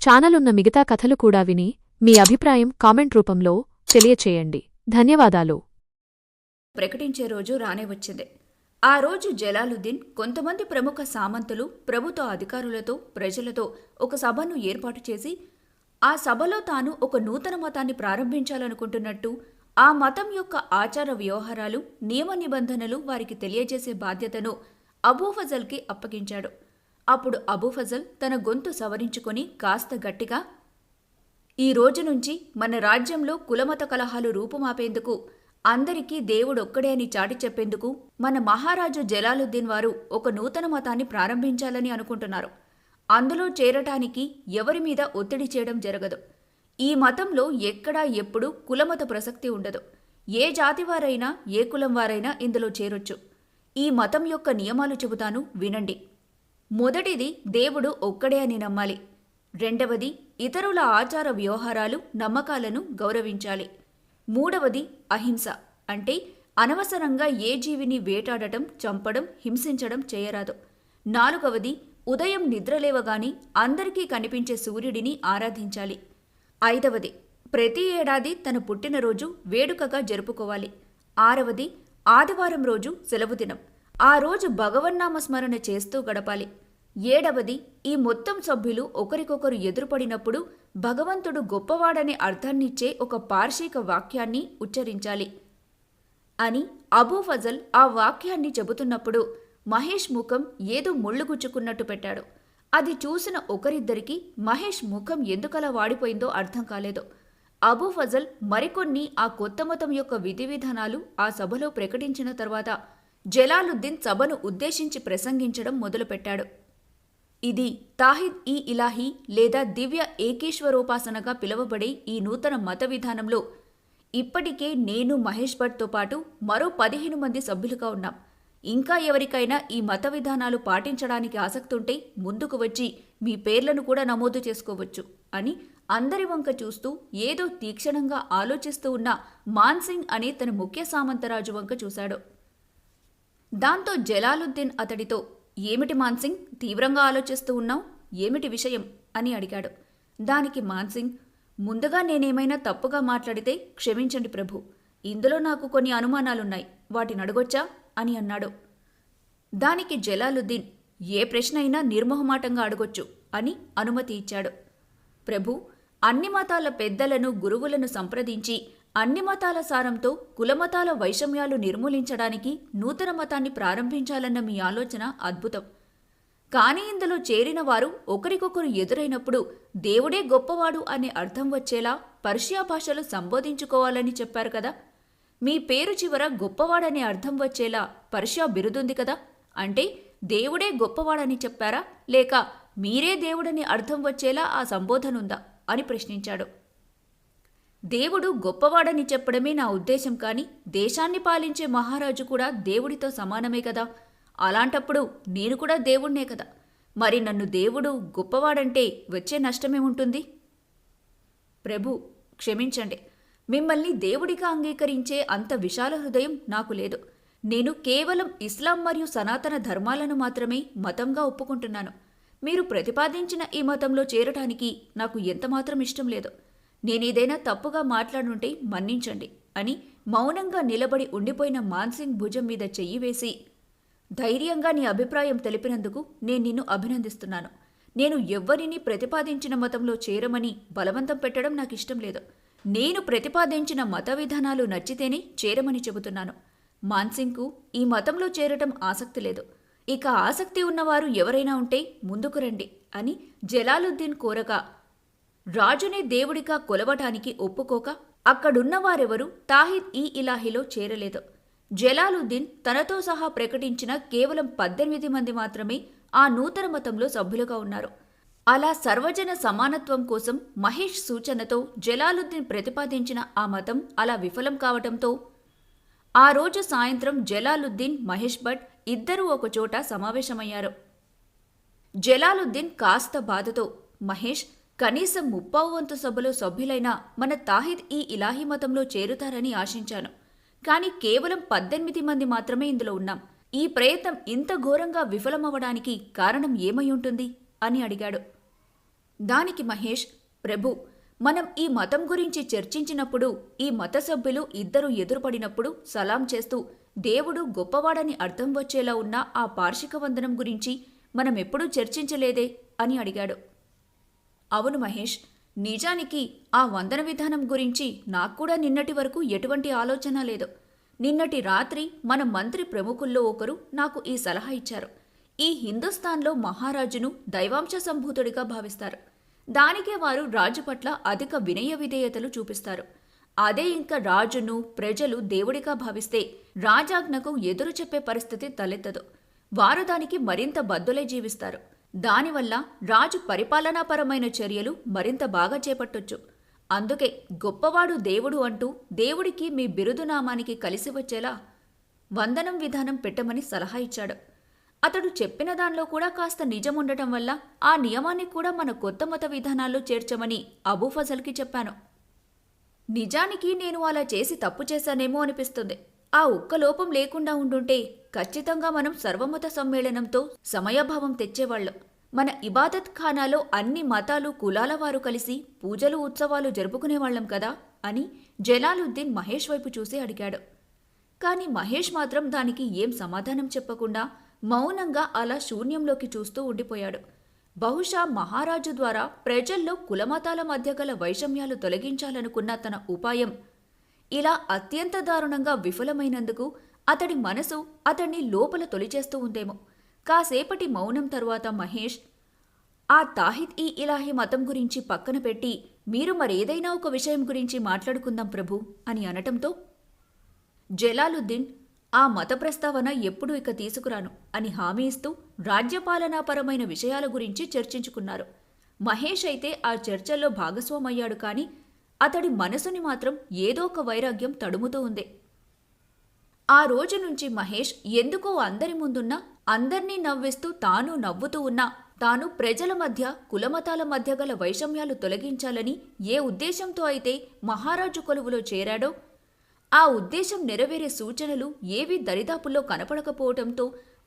ఛానలున్న ఉన్న మిగతా కథలు కూడా విని మీ అభిప్రాయం కామెంట్ రూపంలో తెలియచేయండి. ధన్యవాదాలు. ప్రకటించే రోజు రానే వచ్చింది. ఆ రోజు జలాలుద్దీన్ కొంతమంది ప్రముఖ సామంతులు ప్రభుత్వ అధికారులతో ప్రజలతో ఒక సభను ఏర్పాటు చేసి ఆ సభలో తాను ఒక నూతన మతాన్ని ప్రారంభించాలనుకుంటున్నట్టు ఆ మతం యొక్క ఆచార వ్యవహారాలు నియమ నిబంధనలు వారికి తెలియజేసే బాధ్యతను అబూఫజల్కి అప్పగించాడు. అప్పుడు అబూఫజల్ తన గొంతు సవరించుకొని కాస్త గట్టిగా ఈ రోజు నుంచి మన రాజ్యంలో కులమత కలహాలు రూపుమాపేందుకు అందరికీ దేవుడొక్కడే అని చాటి చెప్పేందుకు మన మహారాజు జలాలుద్దీన్ వారు ఒక నూతన మతాన్ని ప్రారంభించాలని అనుకుంటున్నారు. అందులో చేరటానికి ఎవరి మీద ఒత్తిడి చేయడం జరగదు. ఈ మతంలో ఎక్కడా ఎప్పుడూ కులమత ప్రసక్తి ఉండదు. ఏ జాతి వారైనా ఏ కులం వారైనా ఇందులో చేరొచ్చు. ఈ మతం యొక్క నియమాలు చెబుతాను వినండి. మొదటిది దేవుడు ఒక్కడే అని నమ్మాలి. రెండవది ఇతరుల ఆచార వ్యవహారాలు నమ్మకాలను గౌరవించాలి. మూడవది అహింస అంటే అనవసరంగా ఏ జీవిని వేటాడటం చంపడం హింసించడం చేయరాదు. నాలుగవది ఉదయం నిద్రలేవగాని అందరికీ కనిపించే సూర్యుడిని ఆరాధించాలి. ఐదవది ప్రతి ఏడాది తన పుట్టినరోజు వేడుకగా జరుపుకోవాలి. ఆరవది ఆదివారం రోజు సెలవు దినం. ఆ రోజు భగవన్నామస్మరణ చేస్తూ గడపాలి. ఏడవది ఈ మొత్తం సభ్యులు ఒకరికొకరు ఎదురుపడినప్పుడు భగవంతుడు గొప్పవాడనే అర్థాన్నిచ్చే ఒక పార్షిక వాక్యాన్ని ఉచ్చరించాలి. అని అబూ ఫజల్ ఆ వాక్యాన్ని చెబుతున్నప్పుడు మహేష్ ముఖం ఏదో ముళ్ళుగుచ్చుకున్నట్టు పెట్టాడు. అది చూసిన ఒకరిద్దరికి మహేష్ ముఖం ఎందుకలా వాడిపోయిందో అర్థం కాలేదు. అబూ ఫజల్ మరికొన్ని ఆ కొత్త మతం యొక్క విధి విధానాలు ఆ సభలో ప్రకటించిన తర్వాత జలాలుద్దీన్ సభను ఉద్దేశించి ప్రసంగించడం మొదలుపెట్టాడు. ఇది తాహిద్ ఈ ఇలాహీ లేదా దివ్య ఏకేశ్వరోపాసనగా పిలువబడే ఈ నూతన మత విధానంలో ఇప్పటికే నేను మహేష్ భట్తో పాటు మరో పదిహేను మంది సభ్యులుగా ఉన్నాం. ఇంకా ఎవరికైనా ఈ మత విధానాలు పాటించడానికి ఆసక్తుంటే ముందుకు వచ్చి మీ పేర్లను కూడా నమోదు చేసుకోవచ్చు అని అందరి వంక చూస్తూ ఏదో తీక్షణంగా ఆలోచిస్తూ ఉన్న మాన్సింగ్ అనే తన ముఖ్య సామంతరాజు వంక చూశాడు. దాంతో జలాలుద్దీన్ అతడితో ఏమిటి మాన్సింగ్ తీవ్రంగా ఆలోచిస్తూ ఉన్నావు? ఏమిటి విషయం? అని అడిగాడు. దానికి మాన్సింగ్ ముందుగా నేనేమైనా తప్పుగా మాట్లాడితే క్షమించండి ప్రభు. ఇందులో నాకు కొన్ని అనుమానాలున్నాయి. వాటిని అడగొచ్చా? అని అన్నాడు. దానికి జలాలుద్దీన్ ఏ ప్రశ్న అయినా నిర్మోహమాటంగా అడగొచ్చు అని అనుమతి ఇచ్చాడు. ప్రభు అన్ని మతాల పెద్దలను గురువులను సంప్రదించి అన్ని మతాల సారంతో కులమతాల వైషమ్యాలు నిర్మూలించడానికి నూతన మతాన్ని ప్రారంభించాలన్న మీ ఆలోచన అద్భుతం. కానీ ఇందులో చేరిన వారు ఒకరికొకరు ఎదురైనప్పుడు దేవుడే గొప్పవాడు అనే అర్థం వచ్చేలా పర్షియా భాషలో సంబోధించుకోవాలని చెప్పారు కదా? మీ పేరు చివర గొప్పవాడనే అర్థం వచ్చేలా పర్షియా బిరుదుంది కదా? అంటే దేవుడే గొప్పవాడని చెప్పారా? లేక మీరే దేవుడని అర్థం వచ్చేలా ఆ సంబోధనుందా? అని ప్రశ్నించాడు. దేవుడు గొప్పవాడని చెప్పడమే నా ఉద్దేశం కాని దేశాన్ని పాలించే మహారాజు కూడా దేవుడితో సమానమే కదా. అలాంటప్పుడు నేను కూడా దేవుణ్ణే కదా. మరి నన్ను దేవుడు గొప్పవాడంటే వచ్చే నష్టమేముంటుంది ప్రభు క్షమించండి. మిమ్మల్ని దేవుడిగా అంగీకరించే అంత విశాల హృదయం నాకు లేదు. నేను కేవలం ఇస్లాం మరియు సనాతన ధర్మాలను మాత్రమే మతంగా ఒప్పుకుంటున్నాను. మీరు ప్రతిపాదించిన ఈ మతంలో చేరటానికి నాకు ఎంతమాత్రం ఇష్టం లేదు. నేనేదైనా తప్పుగా మాట్లాడుంటే మన్నించండి అని మౌనంగా నిలబడి ఉండిపోయిన మాన్సింగ్ భుజం మీద చెయ్యి వేసి ధైర్యంగా నీ అభిప్రాయం తెలిపినందుకు నేను నిన్ను అభినందిస్తున్నాను. నేను ఎవ్వరినీ ప్రతిపాదించిన మతంలో చేరమని బలవంతం పెట్టడం నాకు ఇష్టం లేదు. నేను ప్రతిపాదించిన మత విధానాలు నచ్చితేనే చేరమని చెబుతున్నాను. మాన్సింగ్కు ఈ మతంలో చేరటం ఆసక్తి లేదు. ఇక ఆసక్తి ఉన్నవారు ఎవరైనా ఉంటే ముందుకు రండి అని జలాలుద్దీన్ కోరగా రాజునే దేవుడిగా కొలవటానికి ఒప్పుకోక అక్కడున్న వారెవరూ తాహిద్ ఈ ఇలాహిలో చేరలేదు. జలాలుద్దీన్ తనతో సహా ప్రకటించిన కేవలం పద్దెనిమిది మంది మాత్రమే ఆ నూతన మతంలో సభ్యులుగా ఉన్నారు. అలా సర్వజన సమానత్వం కోసం మహేష్ సూచనతో జలాలుద్దీన్ ప్రతిపాదించిన ఆ మతం అలా విఫలం కావటంతో ఆ రోజు సాయంత్రం జలాలుద్దీన్ మహేష్ భట్ ఇద్దరూ ఒకచోట సమావేశమయ్యారు. జలాలుద్దీన్ కాస్త బాధతో మహేష్ కనీసం ముప్పావు వంతు సభలో సభ్యులైన మన తాహిద్ ఈ ఇలాహీ మతంలో చేరుతారని ఆశించాను. కానీ కేవలం పద్దెనిమిది మంది మాత్రమే ఇందులో ఉన్నాం. ఈ ప్రయత్నం ఇంత ఘోరంగా విఫలమవడానికి కారణం ఏమై ఉంటుంది? అని అడిగాడు. దానికి మహేష్ ప్రభు మనం ఈ మతం గురించి చర్చించినప్పుడు ఈ మత సభ్యులు ఇద్దరు ఎదురుపడినప్పుడు సలాం చేస్తూ దేవుడు గొప్పవాడని అర్థం వచ్చేలా ఉన్న ఆ పార్షిక వందనం గురించి మనం ఎప్పుడూ చర్చించలేదే? అని అడిగాడు. అవును మహేష్ నిజానికి ఆ వందన విధానం గురించి నాకు కూడా నిన్నటి వరకు ఎటువంటి ఆలోచన లేదు. నిన్నటి రాత్రి మన మంత్రి ప్రముఖుల్లో ఒకరు నాకు ఈ సలహా ఇచ్చారు. ఈ హిందుస్థాన్లో మహారాజును దైవాంశ సంభూతుడిగా భావిస్తారు. దానికే వారు రాజు పట్ల అధిక వినయ విధేయతలు చూపిస్తారు. అదే ఇంకా రాజును ప్రజలు దేవుడిగా భావిస్తే రాజాజ్ఞకు ఎదురు చెప్పే పరిస్థితి తలెత్తదు. వారు దానికి మరింత బద్దులై జీవిస్తారు. దానివల్ల రాజు పరిపాలనాపరమైన చర్యలు మరింత బాగా చేపట్టొచ్చు. అందుకే గొప్పవాడు దేవుడు అంటూ దేవుడికి మీ బిరుదునామానికి కలిసి వచ్చేలా వందనం విధానం పెట్టమని సలహా ఇచ్చాడు. అతడు చెప్పిన దానిలో కూడా కాస్త నిజం ఉండటం వల్ల ఆ నియమాన్ని కూడా మన కొత్త మత విధానాల్లో చేర్చమని అబూ ఫజల్కి చెప్పాను. నిజానికి నేను అలా చేసి తప్పు చేశానేమో అనిపిస్తుంది. ఆ ఒక్క లోపం లేకుండా ఉండుంటే ఖచ్చితంగా మనం సర్వమత సమ్మేళనంతో సమయభావం తెచ్చేవాళ్ళం. మన ఇబాదత్ ఖానాలో అన్ని మతాలు కులాల వారు కలిసి పూజలు ఉత్సవాలు జరుపుకునేవాళ్ళం కదా అని జలాలుద్దీన్ మహేష్ వైపు చూసి అడిగాడు. కాని మహేష్ మాత్రం దానికి ఏం సమాధానం చెప్పకుండా మౌనంగా అలా శూన్యంలోకి చూస్తూ ఉండిపోయాడు. బహుశా మహారాజు ద్వారా ప్రజల్లో కులమతాల మధ్య గల వైషమ్యాలు తొలగించాలనుకున్న తన ఉపాయం ఇలా అత్యంత దారుణంగా విఫలమైనందుకు అతడి మనసు అతన్ని లోపల తొలిచేస్తూ ఉందేమో. కాసేపటి మౌనం తరువాత మహేష్ ఆ తాహిద్ ఈ ఇలాహీ మతం గురించి పక్కన పెట్టి మీరు మరేదైనా ఒక విషయం గురించి మాట్లాడుకుందాం ప్రభు అని అనటంతో జలాలుద్దీన్ ఆ మత ప్రస్తావన ఎప్పుడూ ఇక తీసుకురాను అని హామీ ఇస్తూ రాజ్యపాలనాపరమైన విషయాల గురించి చర్చించుకున్నారు. మహేష్ అయితే ఆ చర్చల్లో భాగస్వామయ్యాడు కాని అతడి మనసుని మాత్రం ఏదో ఒక వైరాగ్యం తడుముతూ ఉంది. ఆ రోజు నుంచి మహేష్ ఎందుకో అందరి ముందున్న అందర్నీ నవ్విస్తూ తాను నవ్వుతూ ఉన్నా. తాను ప్రజల మధ్య కులమతాల మధ్య గల వైషమ్యాలు తొలగించాలని ఏ ఉద్దేశంతో అయితే మహారాజు కొలువులో చేరాడో ఆ ఉద్దేశం నెరవేరే సూచనలు ఏవీ దరిదాపుల్లో కనపడకపోవటంతో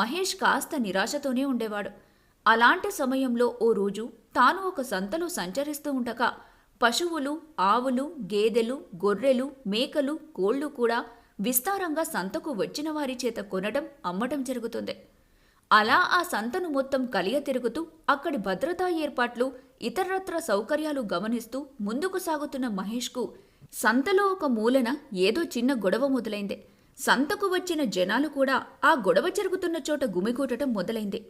మహేష్ కాస్త నిరాశతోనే ఉండేవాడు. అలాంటి సమయంలో ఓ రోజు తాను ఒక సంతలో సంచరిస్తూ ఉండగా పశువులు ఆవులు గేదెలు గొర్రెలు మేకలు కోళ్ళు కూడా విస్తారంగా సంతకు వచ్చిన వారి చేత కొనడం అమ్మటం జరుగుతుంది. అలా ఆ సంతను మొత్తం కలియ తిరుగుతూ అక్కడి భద్రతా ఏర్పాట్లు ఇతరత్ర సౌకర్యాలు గమనిస్తూ ముందుకు సాగుతున్న మహేష్కు సంతలో ఒక మూలన ఏదో చిన్న గొడవ మొదలైంది. సంతకు వచ్చిన జనాలు కూడా ఆ గొడవ జరుగుతున్న చోట గుమిగూటటం మొదలైంది.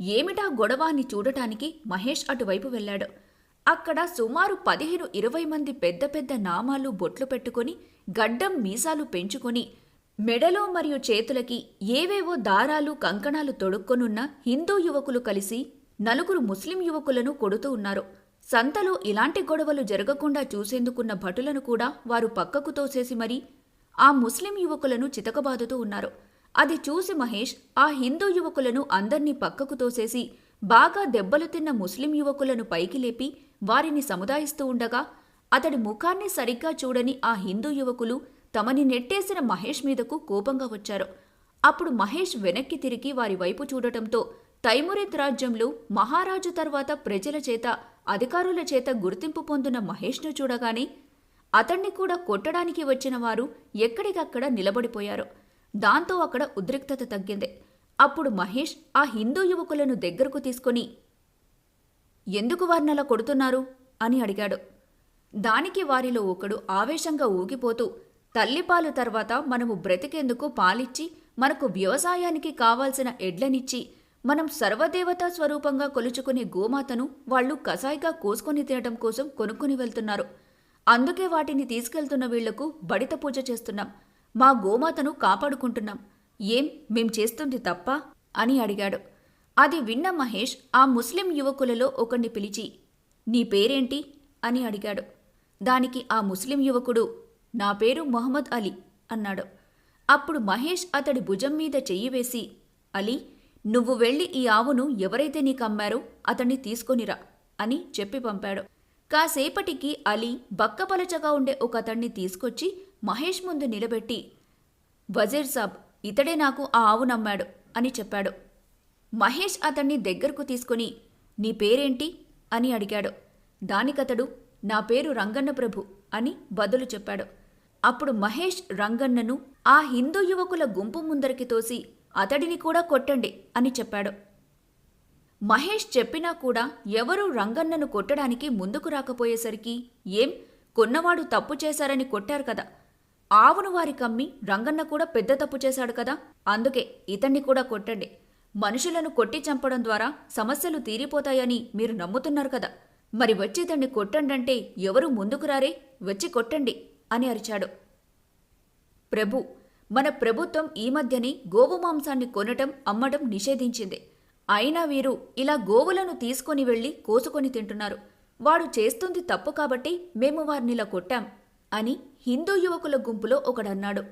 ఏమిటా గొడవ అని చూడటానికి మహేష్ అటువైపు వెళ్ళాడు. అక్కడ సుమారు పదిహేను ఇరవై మంది పెద్ద పెద్ద నామాలు బొట్లు పెట్టుకొని గడ్డం మీసాలు పెంచుకొని మెడలో మరియు చేతులకి ఏవేవో దారాలు కంకణాలు తొడుక్కొనున్న హిందూ యువకులు కలిసి నలుగురు ముస్లిం యువకులను కొడుతూ ఉన్నారు. సంతలో ఇలాంటి గొడవలు జరగకుండా చూసేందుకున్న భటులను కూడా వారు పక్కకు తోసేసి మరీ ఆ ముస్లిం యువకులను చితకబాదుతూ ఉన్నారు. అది చూసి మహేష్ ఆ హిందూ యువకులను అందర్నీ పక్కకు తోసేసి బాగా దెబ్బలు తిన్న ముస్లిం యువకులను పైకి లేపి వారిని సముదాయిస్తూ ఉండగా అతడి ముఖాన్ని సరిగ్గా చూడని ఆ హిందూ యువకులు తమని నెట్టేసిన మహేష్ మీదకు కోపంగా వచ్చారు. అప్పుడు మహేష్ వెనక్కి తిరిగి వారి వైపు చూడటంతో తైమురిత్ రాజ్యంలో మహారాజు తర్వాత ప్రజల చేత అధికారుల చేత గుర్తింపు పొందిన మహేష్ను చూడగానే అతన్ని కూడా కొట్టడానికి వచ్చిన వారు ఎక్కడికక్కడ నిలబడిపోయారు. దాంతో అక్కడ ఉద్రిక్తత తగ్గింది. అప్పుడు మహేష్ ఆ హిందూ యువకులను దగ్గరకు తీసుకొని ఎందుకు వారినలా కొడుతున్నారు? అని అడిగాడు. దానికి వారిలో ఒకడు ఆవేశంగా ఊగిపోతూ తల్లిపాలు తర్వాత మనము బ్రతికేందుకు పాలిచ్చి మనకు వ్యవసాయానికి కావాల్సిన ఎడ్లనిచ్చి మనం సర్వదేవతా స్వరూపంగా కొలుచుకునే గోమాతను వాళ్ళు కసాయిగా కోసుకొని తినటం కోసం కొనుక్కొని వెళ్తున్నారు. అందుకే వాటిని తీసుకెళ్తున్న వీళ్ళకు బడిత పూజ చేస్తున్నాం. మా గోమాతను కాపాడుకుంటున్నాం. ఏం మేం చేస్తుంది తప్ప? అని అడిగాడు. అది విన్న మహేష్ ఆ ముస్లిం యువకులలో ఒకణ్ణి పిలిచి నీ పేరేంటి? అని అడిగాడు. దానికి ఆ ముస్లిం యువకుడు నా పేరు మొహమ్మద్ అలీ అన్నాడు. అప్పుడు మహేష్ అతడి భుజం మీద చెయ్యి వేసి అలీ నువ్వు వెళ్ళి ఈ ఆవును ఎవరైతే నీకు అమ్మారో అతన్ని తీసుకొనిరా అని చెప్పి పంపాడు. కాసేపటికి అలీ బక్కపలచగా ఉండే ఒక అతన్ని తీసుకొచ్చి మహేష్ ముందు నిలబెట్టి వజీర్ సాబ్ ఇతడే నాకు ఆ ఆవు నమ్మాడు అని చెప్పాడు. మహేష్ అతన్ని దగ్గరకు తీసుకుని నీ పేరేంటి? అని అడిగాడు. దానికతడు నా పేరు రంగన్న ప్రభు అని బదులు చెప్పాడు. అప్పుడు మహేష్ రంగన్నను ఆ హిందూ యువకుల గుంపు ముందరికి తోసి అతడిని కూడా కొట్టండి అని చెప్పాడు. మహేష్ చెప్పినా కూడా ఎవరూ రంగన్నను కొట్టడానికి ముందుకు రాకపోయేసరికి ఏం? కొన్నవాడు తప్పు చేశారని కొట్టారు కదా. ఆవును వారి కమ్మి రంగన్న కూడా పెద్ద తప్పు చేశాడు కదా. అందుకే ఇతన్ని కూడా కొట్టండి. మనుషులను కొట్టి చంపడం ద్వారా సమస్యలు తీరిపోతాయని మీరు నమ్ముతున్నారు కదా. మరి వచ్చి ఇతన్ని కొట్టండంటే ఎవరు ముందుకు రారే? వచ్చి కొట్టండి అని అరిచాడు. ప్రభు మన ప్రభుత్వం ఈ మధ్యనే గోవు మాంసాన్ని కొనటం అమ్మటం నిషేధించింది. అయినా వీరు ఇలా గోవులను తీసుకొని వెళ్ళి కోసుకొని తింటున్నారు. వాడు చేస్తుంది తప్పు కాబట్టి మేము వారినిలా కొట్టాం అని హిందూ యువకుల గుంపులో ఒకడన్నాడు